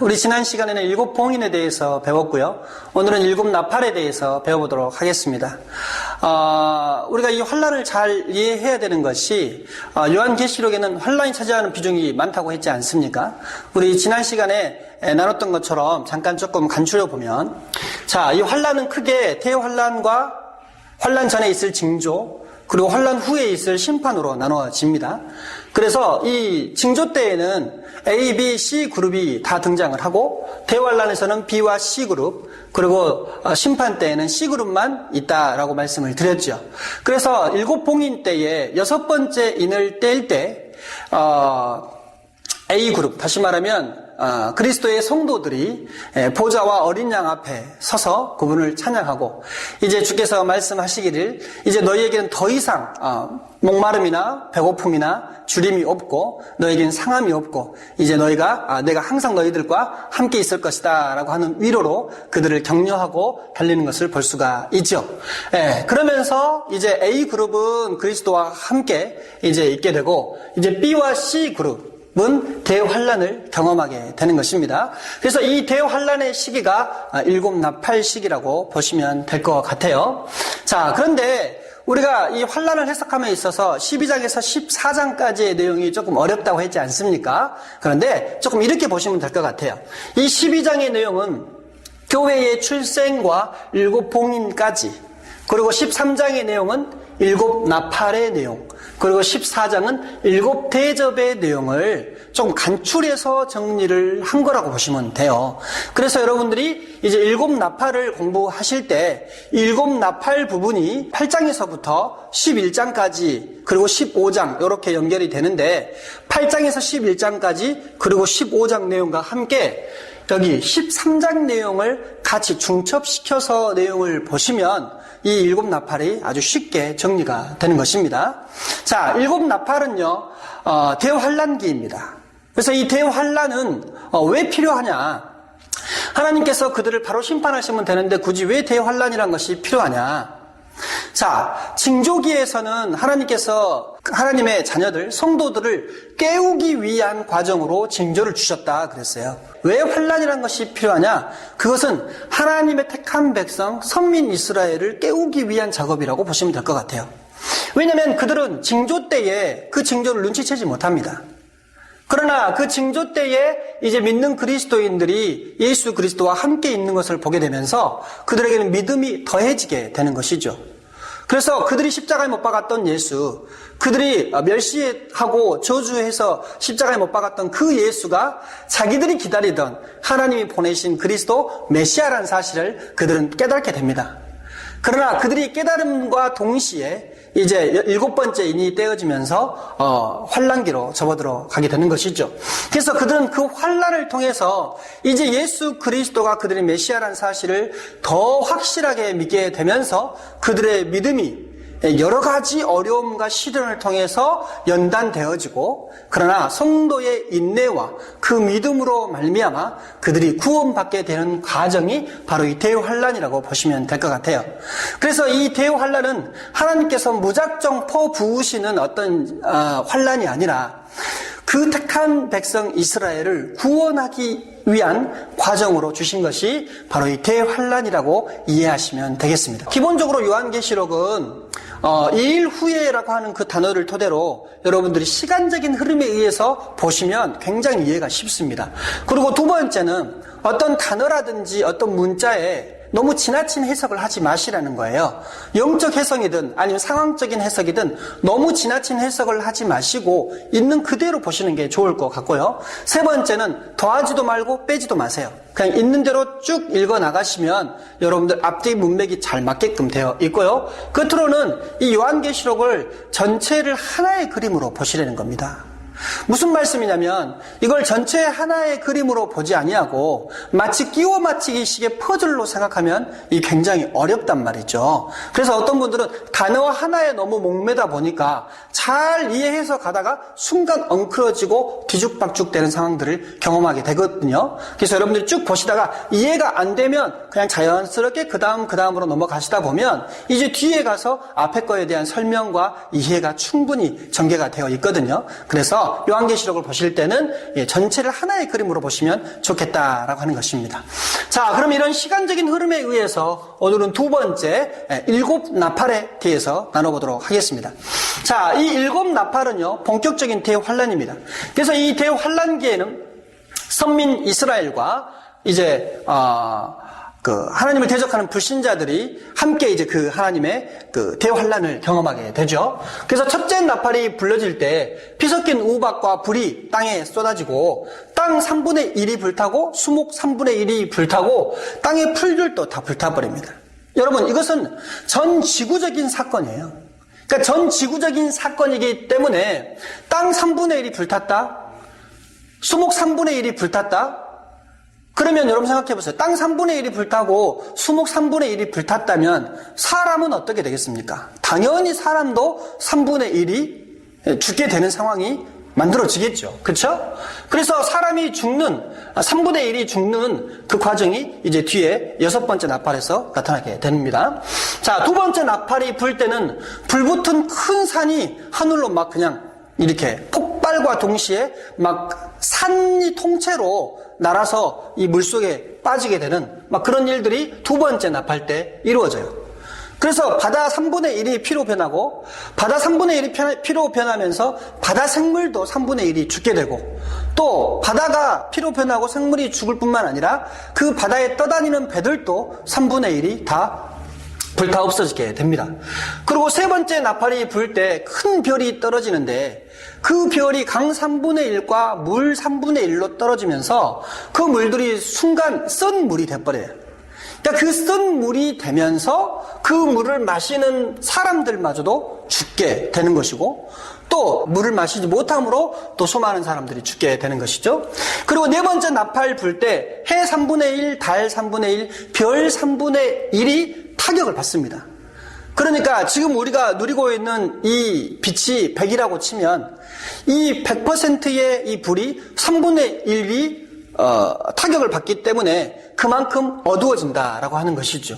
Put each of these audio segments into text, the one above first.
우리 지난 시간에는 일곱 봉인에 대해서 배웠고요. 오늘은 일곱 나팔에 대해서 배워보도록 하겠습니다. 어, 우리가 이 환란을 잘 이해해야 되는 것이 어, 요한계시록에는 환란이 차지하는 비중이 많다고 했지 않습니까? 우리 지난 시간에 에, 나눴던 것처럼 잠깐 조금 간추려 보면 자, 이 환란은 크게 대환란과 환란 전에 있을 징조 그리고 환란 후에 있을 심판으로 나눠집니다. 그래서 이 징조 때에는 A, B, C 그룹이 다 등장을 하고 대환란에서는 B와 C 그룹 그리고 어, 심판 때에는 C 그룹만 있다라고 말씀을 드렸죠. 그래서 일곱 봉인 때에 여섯 번째 인을 뗄 때 어, A 그룹 다시 말하면 어, 그리스도의 성도들이 에, 보좌와 어린 양 앞에 서서 그분을 찬양하고 이제 주께서 말씀하시기를 이제 너희에게는 더 이상 어, 목마름이나 배고픔이나 주림이 없고 너에게는 상함이 없고 이제 너희가 아, 내가 항상 너희들과 함께 있을 것이다라고 하는 위로로 그들을 격려하고 달리는 것을 볼 수가 있죠. 예, 그러면서 이제 A 그룹은 그리스도와 함께 이제 있게 되고 이제 B와 C 그룹 은 대환란을 경험하게 되는 것입니다. 그래서 이 대환란의 시기가 아, 일곱 나팔 시기라고 보시면 될 것 같아요. 자, 그런데 우리가 이 환란을 해석함에 있어서 12장에서 14장까지의 내용이 조금 어렵다고 했지 않습니까? 그런데 조금 이렇게 보시면 될 것 같아요. 이 12장의 내용은 교회의 출생과 일곱 봉인까지 그리고 13장의 내용은 일곱 나팔의 내용 그리고 14장은 일곱 대접의 내용을 좀 간추려서 정리를 한 거라고 보시면 돼요. 그래서 여러분들이 이제 일곱 나팔을 공부하실 때 일곱 나팔 부분이 8장에서부터 11장까지 그리고 15장 이렇게 연결이 되는데 8장에서 11장까지 그리고 15장 내용과 함께 여기 13장 내용을 같이 중첩시켜서 내용을 보시면 이 일곱 나팔이 아주 쉽게 정리가 되는 것입니다. 자, 일곱 나팔은요, 어, 대환란기입니다. 그래서 이 대환란은 어, 왜 필요하냐? 하나님께서 그들을 바로 심판하시면 되는데 굳이 왜 대환란이란 것이 필요하냐? 자, 징조기에서는 하나님께서 하나님의 자녀들, 성도들을 깨우기 위한 과정으로 징조를 주셨다 그랬어요. 왜 환란이란 것이 필요하냐? 그것은 하나님의 택한 백성, 선민 이스라엘을 깨우기 위한 작업이라고 보시면 될 것 같아요. 왜냐하면 그들은 징조 때에 그 징조를 눈치채지 못합니다. 그러나 그 징조 때에 이제 믿는 그리스도인들이 예수 그리스도와 함께 있는 것을 보게 되면서 그들에게는 믿음이 더해지게 되는 것이죠. 그래서 그들이 십자가에 못 박았던 예수, 그들이 멸시하고 저주해서 십자가에 못 박았던 그 예수가 자기들이 기다리던 하나님이 보내신 그리스도 메시아라는 사실을 그들은 깨닫게 됩니다. 그러나 그들이 깨달음과 동시에 이제 일곱 번째 인이 떼어지면서 어, 환란기로 접어들어 가게 되는 것이죠. 그래서 그들은 그 환란을 통해서 이제 예수 그리스도가 그들의 메시아라는 사실을 더 확실하게 믿게 되면서 그들의 믿음이 여러 가지 어려움과 시련을 통해서 연단되어지고 그러나 성도의 인내와 그 믿음으로 말미암아 그들이 구원받게 되는 과정이 바로 이 대환란이라고 보시면 될 것 같아요. 그래서 이 대환란은 하나님께서 무작정 퍼부으시는 어떤 어, 환란이 아니라 그 택한 백성 이스라엘을 구원하기 위한 과정으로 주신 것이 바로 이 대환란이라고 이해하시면 되겠습니다. 기본적으로 요한계시록은 어, 이일 후에라고 하는 그 단어를 토대로 여러분들이 시간적인 흐름에 의해서 보시면 굉장히 이해가 쉽습니다. 그리고 두 번째는 어떤 단어라든지 어떤 문자에 너무 지나친 해석을 하지 마시라는 거예요. 영적 해석이든 아니면 상황적인 해석이든 너무 지나친 해석을 하지 마시고 있는 그대로 보시는 게 좋을 것 같고요. 세 번째는 더하지도 말고 빼지도 마세요. 그냥 있는 대로 쭉 읽어 나가시면 여러분들 앞뒤 문맥이 잘 맞게끔 되어 있고요. 끝으로는 이 요한계시록을 전체를 하나의 그림으로 보시라는 겁니다. 무슨 말씀이냐면 이걸 전체 하나의 그림으로 보지 아니하고 마치 끼워 맞추기식의 퍼즐로 생각하면 이 굉장히 어렵단 말이죠. 그래서 어떤 분들은 단어 하나에 너무 목매다 보니까 잘 이해해서 가다가 순간 엉클어지고 뒤죽박죽 되는 상황들을 경험하게 되거든요. 그래서 여러분들이 쭉 보시다가 이해가 안 되면 그냥 자연스럽게 그 다음 그 다음으로 넘어가시다 보면 이제 뒤에 가서 앞에 거에 대한 설명과 이해가 충분히 전개가 되어 있거든요. 그래서 요한계시록을 보실 때는 예, 전체를 하나의 그림으로 보시면 좋겠다라고 하는 것입니다. 자, 그럼 이런 시간적인 흐름에 의해서 오늘은 두 번째 예, 일곱 나팔에 대해서 나눠보도록 하겠습니다. 자, 이 일곱 나팔은요 본격적인 대환란입니다. 그래서 이 대환란기에는 선민 이스라엘과 이제 어, 그 하나님을 대적하는 불신자들이 함께 이제 그 하나님의 그 대환란을 경험하게 되죠. 그래서 첫째 나팔이 불러질 때 피섞인 우박과 불이 땅에 쏟아지고 땅 3분의 1이 불타고 수목 3분의 1이 불타고 땅의 풀들도 다 불타버립니다. 여러분 이것은 전 지구적인 사건이에요. 그러니까 전 지구적인 사건이기 때문에 땅 3분의 1이 불탔다. 수목 3분의 1이 불탔다? 그러면 여러분 생각해 보세요. 땅 3분의 1이 불타고 수목 3분의 1이 불탔다면 사람은 어떻게 되겠습니까? 당연히 사람도 3분의 1이 죽게 되는 상황이 만들어지겠죠. 그렇죠? 그래서 사람이 죽는 3분의 1이 죽는 그 과정이 이제 뒤에 여섯 번째 나팔에서 나타나게 됩니다. 자, 두 번째 나팔이 불 때는 불붙은 큰 산이 하늘로 막 그냥 이렇게 폭발과 동시에 막 산이 통째로 날아서 이 물속에 빠지게 되는 막 그런 일들이 두 번째 나팔 때 이루어져요. 그래서 바다 3분의 1이 피로 변하고 바다 3분의 1이 피로 변하면서 바다 생물도 3분의 1이 죽게 되고 또 바다가 피로 변하고 생물이 죽을 뿐만 아니라 그 바다에 떠다니는 배들도 3분의 1이 다 불타 없어지게 됩니다. 그리고 세 번째 나팔이 불 때 큰 별이 떨어지는데 그 별이 강 3분의 1과 물 3분의 1로 떨어지면서 그 물들이 순간 쓴 물이 돼버려요. 그러니까 그쓴 물이 되면서 그 물을 마시는 사람들마저도 죽게 되는 것이고 또 물을 마시지 못함으로 또 수많은 사람들이 죽게 되는 것이죠. 그리고 네 번째 나팔 불 때 해 3분의 1, 달 3분의 1, 별 3분의 1이 타격을 받습니다. 그러니까 지금 우리가 누리고 있는 이 빛이 100이라고 치면 이 100%의 이 불이 3분의 1이 어, 타격을 받기 때문에 그만큼 어두워진다라고 하는 것이죠.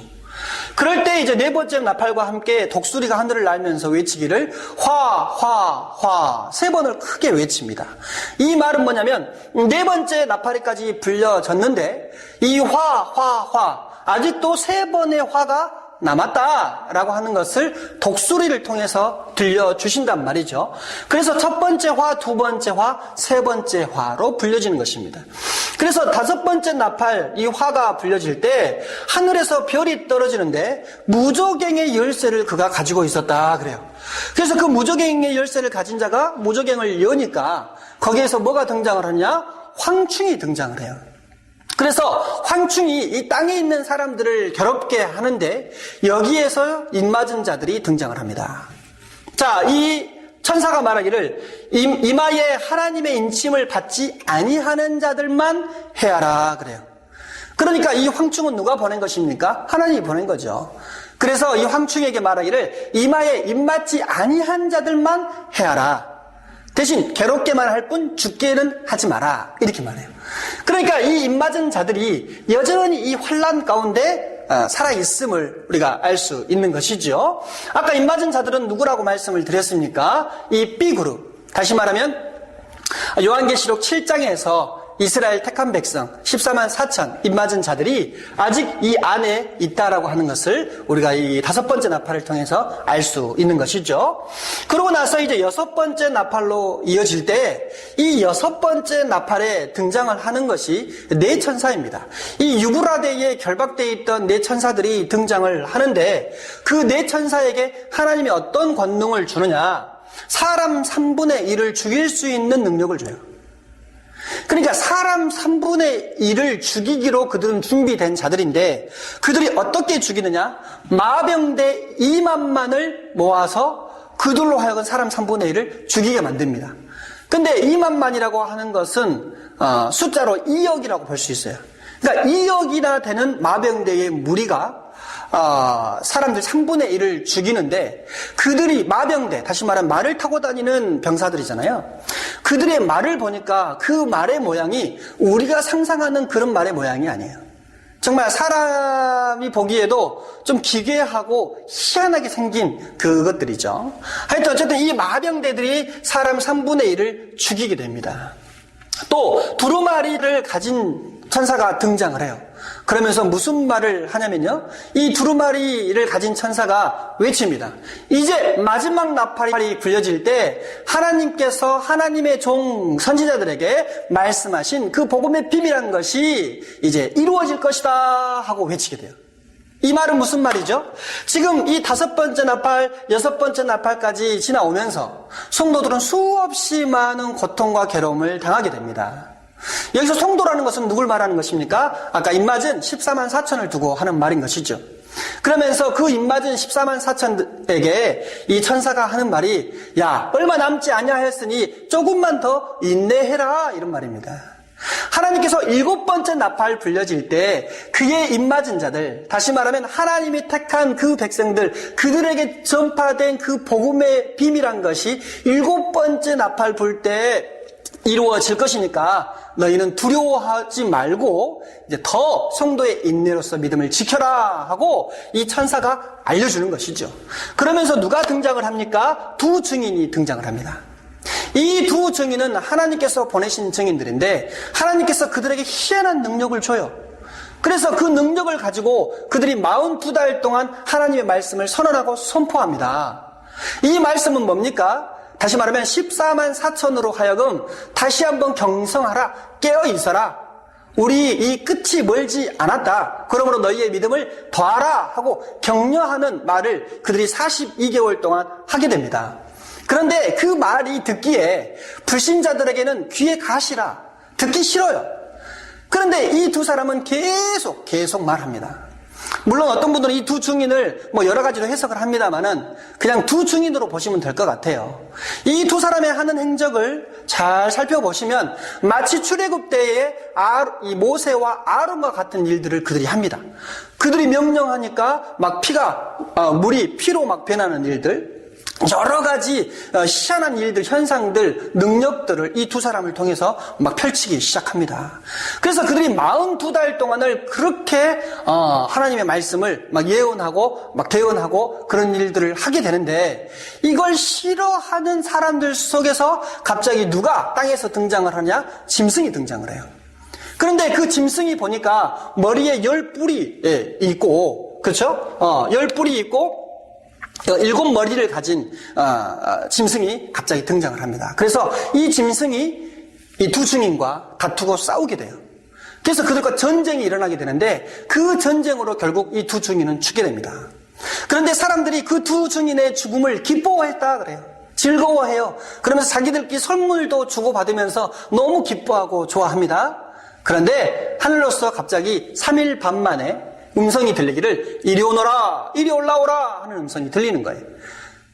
그럴 때 이제 네 번째 나팔과 함께 독수리가 하늘을 날면서 외치기를 화, 화, 화 세 번을 크게 외칩니다. 이 말은 뭐냐면 네 번째 나팔이까지 불려졌는데 이 화, 화, 화 아직도 세 번의 화가 남았다라고 하는 것을 독수리를 통해서 들려주신단 말이죠. 그래서 첫 번째 화, 두 번째 화, 세 번째 화로 불려지는 것입니다. 그래서 다섯 번째 나팔, 이 화가 불려질 때 하늘에서 별이 떨어지는데 무조갱의 열쇠를 그가 가지고 있었다 그래요. 그래서 그 무조갱의 열쇠를 가진 자가 무조갱을 여니까 거기에서 뭐가 등장을 하냐? 황충이 등장을 해요. 그래서 황충이 이 땅에 있는 사람들을 괴롭게 하는데 여기에서 입맞은 자들이 등장을 합니다. 자, 이 천사가 말하기를 이마에 하나님의 인침을 받지 아니하는 자들만 해하라 그래요. 그러니까 이 황충은 누가 보낸 것입니까? 하나님이 보낸 거죠. 그래서 이 황충에게 말하기를 이마에 입맞지 아니한 자들만 해하라. 대신 괴롭게만 할 뿐 죽게는 하지 마라. 이렇게 말해요. 그러니까 이 입맞은 자들이 여전히 이 환란 가운데 어, 살아 있음을 우리가 알 수 있는 것이죠. 아까 입맞은 자들은 누구라고 말씀을 드렸습니까? 이 B 그룹. 다시 말하면 요한계시록 7장에서 이스라엘 택한 백성 14만 4천 입맞은 자들이 아직 이 안에 있다라고 하는 것을 우리가 이 다섯 번째 나팔을 통해서 알 수 있는 것이죠. 그러고 나서 이제 여섯 번째 나팔로 이어질 때 이 여섯 번째 나팔에 등장을 하는 것이 네 천사입니다. 이 유브라데에 결박되어 있던 네 천사들이 등장을 하는데 그 네 천사에게 하나님이 어떤 권능을 주느냐? 사람 3분의 1을 죽일 수 있는 능력을 줘요. 그러니까 사람 3분의 1을 죽이기로 그들은 준비된 자들인데 그들이 어떻게 죽이느냐? 마병대 2만만을 모아서 그들로 하여금 사람 3분의 1을 죽이게 만듭니다. 근데 2만만이라고 하는 것은 어, 숫자로 2억이라고 볼 수 있어요. 그러니까 2억이나 되는 마병대의 무리가 어, 사람들 3분의 1을 죽이는데 그들이 마병대, 다시 말하면 말을 타고 다니는 병사들이잖아요. 그들의 말을 보니까 그 말의 모양이 우리가 상상하는 그런 말의 모양이 아니에요. 정말 사람이 보기에도 좀 기괴하고 희한하게 생긴 그것들이죠. 하여튼 어쨌든 이 마병대들이 사람 3분의 1을 죽이게 됩니다. 또 두루마리를 가진 천사가 등장을 해요. 그러면서 무슨 말을 하냐면요. 이 두루마리를 가진 천사가 외칩니다. 이제 마지막 나팔이 불려질 때 하나님께서 하나님의 종 선지자들에게 말씀하신 그 복음의 비밀한 것이 이제 이루어질 것이다 하고 외치게 돼요. 이 말은 무슨 말이죠? 지금 이 다섯 번째 나팔, 여섯 번째 나팔까지 지나오면서 성도들은 수없이 많은 고통과 괴로움을 당하게 됩니다. 여기서 성도라는 것은 누굴 말하는 것입니까? 아까 입맞은 14만 4천을 두고 하는 말인 것이죠. 그러면서 그 입맞은 14만 4천에게 이 천사가 하는 말이 야 얼마 남지 아니하 했으니 조금만 더 인내해라 이런 말입니다. 하나님께서 일곱 번째 나팔 불려질 때 그의 입맞은 자들, 다시 말하면 하나님이 택한 그 백성들, 그들에게 전파된 그 복음의 비밀한 것이 일곱 번째 나팔 불때 이루어질 것이니까 너희는 두려워하지 말고 이제 더 성도의 인내로서 믿음을 지켜라 하고 이 천사가 알려주는 것이죠. 그러면서 누가 등장을 합니까? 두 증인이 등장을 합니다. 이 두 증인은 하나님께서 보내신 증인들인데 하나님께서 그들에게 희한한 능력을 줘요. 그래서 그 능력을 가지고 그들이 42달 동안 하나님의 말씀을 선언하고 선포합니다. 이 말씀은 뭡니까? 다시 말하면 14만 4천으로 하여금 다시 한번 경성하라, 깨어 있어라. 우리 이 끝이 멀지 않았다. 그러므로 너희의 믿음을 더하라 하고 격려하는 말을 그들이 42개월 동안 하게 됩니다. 그런데 그 말이 듣기에 불신자들에게는 귀에 가시라. 듣기 싫어요. 그런데 이 두 사람은 계속, 계속 말합니다. 물론 어떤 분들은 이 두 증인을 뭐 여러 가지로 해석을 합니다만은 그냥 두 증인으로 보시면 될 것 같아요. 이 두 사람의 하는 행적을 잘 살펴보시면 마치 출애굽 때의 아- 이 모세와 아론과 같은 일들을 그들이 합니다. 그들이 명령하니까 막 피가 어, 물이 피로 막 변하는 일들 여러 가지 어, 희한한 일들, 현상들, 능력들을 이 두 사람을 통해서 막 펼치기 시작합니다. 그래서 그들이 42달 동안을 그렇게 어, 하나님의 말씀을 막 예언하고 막 대언하고 그런 일들을 하게 되는데 이걸 싫어하는 사람들 속에서 갑자기 누가 땅에서 등장을 하냐? 짐승이 등장을 해요. 그런데 그 짐승이 보니까 머리에 열 뿔이 예, 있고 그렇죠? 어, 열 뿔이 있고 어, 일곱 머리를 가진 어, 어, 짐승이 갑자기 등장을 합니다. 그래서 이 짐승이 이 두 증인과 다투고 싸우게 돼요. 그래서 그들과 전쟁이 일어나게 되는데 그 전쟁으로 결국 이 두 증인은 죽게 됩니다. 그런데 사람들이 그 두 증인의 죽음을 기뻐했다 그래요. 즐거워해요. 그러면서 자기들끼리 선물도 주고받으면서 너무 기뻐하고 좋아합니다. 그런데 하늘로서 갑자기 3일 반 만에 음성이 들리기를 이리 오너라, 이리 올라오라 하는 음성이 들리는 거예요.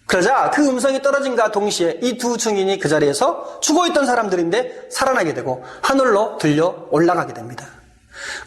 그러자 그 음성이 떨어진과 동시에 이 두 증인이 그 자리에서 죽어있던 사람들인데 살아나게 되고 하늘로 들려 올라가게 됩니다.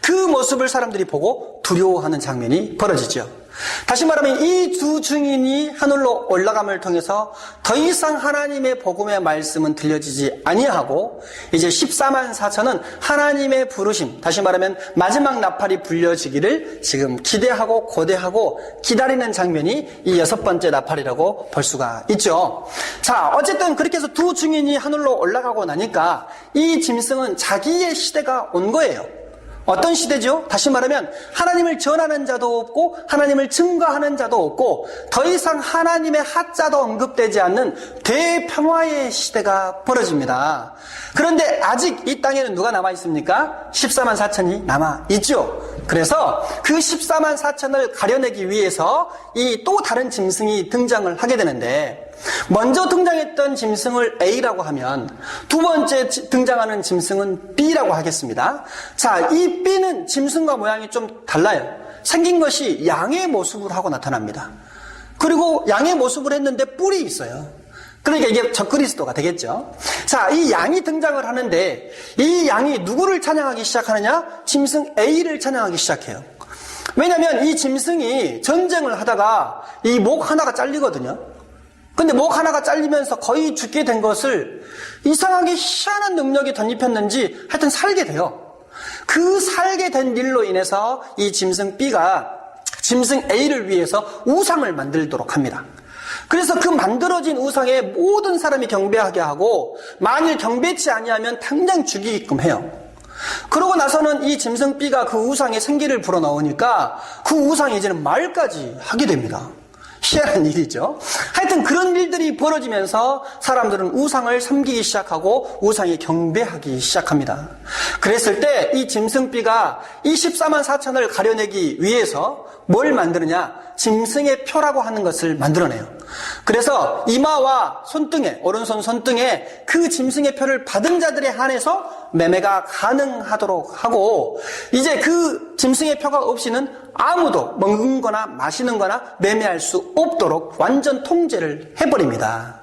그 모습을 사람들이 보고 두려워하는 장면이 벌어지죠. 다시 말하면 이 두 증인이 하늘로 올라감을 통해서 더 이상 하나님의 복음의 말씀은 들려지지 아니하고 이제 14만 4천은 하나님의 부르심, 다시 말하면 마지막 나팔이 불려지기를 지금 기대하고 고대하고 기다리는 장면이 이 여섯 번째 나팔이라고 볼 수가 있죠. 자, 어쨌든 그렇게 해서 두 증인이 하늘로 올라가고 나니까 이 짐승은 자기의 시대가 온 거예요. 어떤 시대죠? 다시 말하면 하나님을 전하는 자도 없고 하나님을 증거하는 자도 없고 더 이상 하나님의 하자도 언급되지 않는 대평화의 시대가 벌어집니다. 그런데 아직 이 땅에는 누가 남아 있습니까? 14만 4천이 남아 있죠. 그래서 그 14만 4천을 가려내기 위해서 이 또 다른 짐승이 등장을 하게 되는데 먼저 등장했던 짐승을 A라고 하면 두 번째 지- 등장하는 짐승은 B라고 하겠습니다. 자, 이 B는 짐승과 모양이 좀 달라요. 생긴 것이 양의 모습을 하고 나타납니다. 그리고 양의 모습을 했는데 뿔이 있어요. 그러니까 이게 적그리스도가 되겠죠. 자, 이 양이 등장을 하는데 이 양이 누구를 찬양하기 시작하느냐? 짐승 A를 찬양하기 시작해요. 왜냐하면 이 짐승이 전쟁을 하다가 이 목 하나가 잘리거든요. 근데 목 하나가 잘리면서 거의 죽게 된 것을 이상하게 희한한 능력이 덧입혔는지 하여튼 살게 돼요. 그 살게 된 일로 인해서 이 짐승 B가 짐승 A를 위해서 우상을 만들도록 합니다. 그래서 그 만들어진 우상에 모든 사람이 경배하게 하고 만일 경배치 아니하면 당장 죽이게끔 해요. 그러고 나서는 이 짐승 B가 그 우상에 생기를 불어넣으니까 그 우상이 이제는 말까지 하게 됩니다. 희한한 일이죠. 하여튼 그런 일들이 벌어지면서 사람들은 우상을 섬기기 시작하고 우상에 경배하기 시작합니다. 그랬을 때 이 짐승비가 이 14만 4천을 가려내기 위해서 뭘 만드느냐? 짐승의 표라고 하는 것을 만들어내요. 그래서 이마와 손등에, 오른손 손등에 그 짐승의 표를 받은 자들에 한해서 매매가 가능하도록 하고 이제 그 짐승의 표가 없이는 아무도 먹는 거나 마시는 거나 매매할 수 없도록 완전 통제를 해버립니다.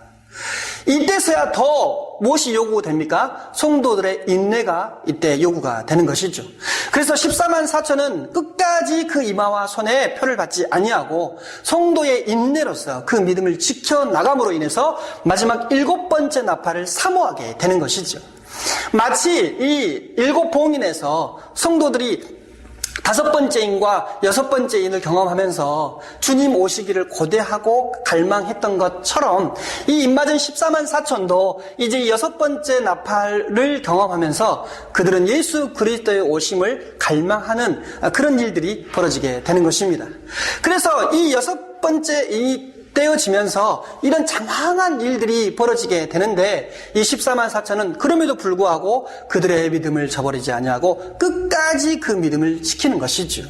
이때서야 더 무엇이 요구됩니까? 성도들의 인내가 이때 요구가 되는 것이죠. 그래서 14만 4천은 끝까지 그 이마와 손에 표를 받지 아니하고 성도의 인내로서 그 믿음을 지켜나감으로 인해서 마지막 일곱 번째 나팔을 사모하게 되는 것이죠. 마치 이 일곱 봉인에서 성도들이 다섯 번째 인과 여섯 번째 인을 경험하면서 주님 오시기를 고대하고 갈망했던 것처럼 이 입맞은 14만 4천도 이제 여섯 번째 나팔을 경험하면서 그들은 예수 그리스도의 오심을 갈망하는 그런 일들이 벌어지게 되는 것입니다. 그래서 이 여섯 번째 이 떼어지면서 이런 장황한 일들이 벌어지게 되는데 이 14만 4천은 그럼에도 불구하고 그들의 믿음을 저버리지 아니하고 끝까지 그 믿음을 지키는 것이죠.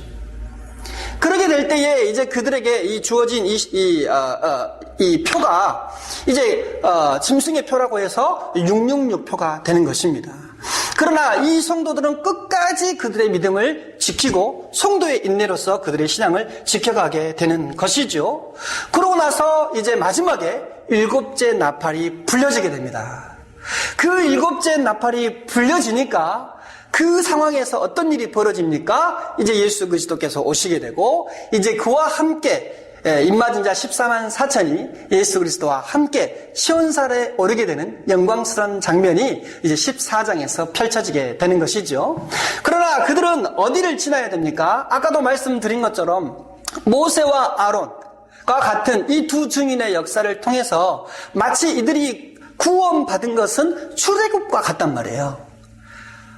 그러게 될 때에 이제 그들에게 이 주어진 이, 이, 어, 어, 이 표가 이제 어, 짐승의 표라고 해서 666표가 되는 것입니다. 그러나 이 성도들은 끝까지 그들의 믿음을 지키고 성도의 인내로서 그들의 신앙을 지켜가게 되는 것이죠. 그러고 나서 이제 마지막에 일곱째 나팔이 불려지게 됩니다. 그 일곱째 나팔이 불려지니까 그 상황에서 어떤 일이 벌어집니까? 이제 예수 그리스도께서 오시게 되고 이제 그와 함께 예, 입맞은 자 14만 4천이 예수 그리스도와 함께 시온살에 오르게 되는 영광스러운 장면이 이제 14장에서 펼쳐지게 되는 것이죠. 그러나 그들은 어디를 지나야 됩니까? 아까도 말씀드린 것처럼 모세와 아론과 같은 이 두 증인의 역사를 통해서 마치 이들이 구원받은 것은 출애굽과 같단 말이에요.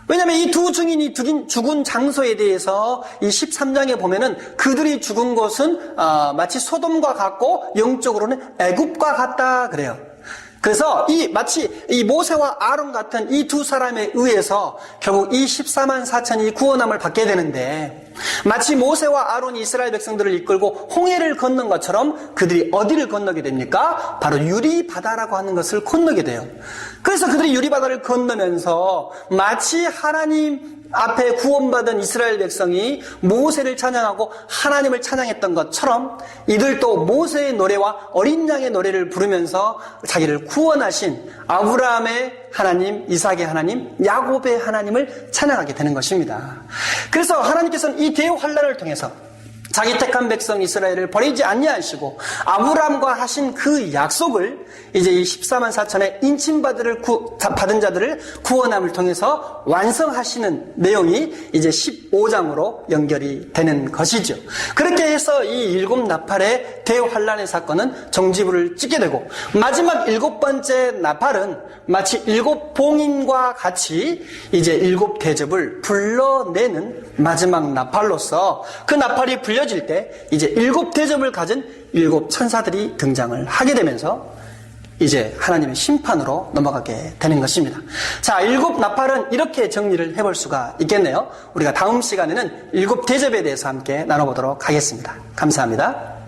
왜냐하면 이 두 증인이 죽은 장소에 대해서 이 13장에 보면은 그들이 죽은 곳은 어, 마치 소돔과 같고 영적으로는 애굽과 같다 그래요. 그래서 이 마치 이 모세와 아론 같은 이 두 사람에 의해서 결국 이 14만 4천이 구원함을 받게 되는데 마치 모세와 아론이 이스라엘 백성들을 이끌고 홍해를 건넌 것처럼 그들이 어디를 건너게 됩니까? 바로 유리 바다라고 하는 것을 건너게 돼요. 그래서 그들이 유리 바다를 건너면서 마치 하나님 앞에 구원받은 이스라엘 백성이 모세를 찬양하고 하나님을 찬양했던 것처럼 이들도 모세의 노래와 어린 양의 노래를 부르면서 자기를 구원하신 아브라함의 하나님, 이삭의 하나님, 야곱의 하나님을 찬양하게 되는 것입니다. 그래서 하나님께서는 이 대환란을 통해서 자기 택한 백성 이스라엘을 버리지 아니하시고 아브라함과 하신 그 약속을 이제 이 14만 4천의 인침받을 받은 자들을 구원함을 통해서 완성하시는 내용이 이제 15장으로 연결이 되는 것이죠. 그렇게 해서 이 일곱 나팔의 대환란의 사건은 정지부를 찍게 되고 마지막 일곱 번째 나팔은 마치 일곱 봉인과 같이 이제 일곱 대접을 불러내는 마지막 나팔로서 그 나팔이 불려 알려질 때 이제 일곱 대접을 가진 일곱 천사들이 등장을 하게 되면서 이제 하나님의 심판으로 넘어가게 되는 것입니다. 자, 일곱 나팔은 이렇게 정리를 해볼 수가 있겠네요. 우리가 다음 시간에는 일곱 대접에 대해서 함께 나눠보도록 하겠습니다. 감사합니다.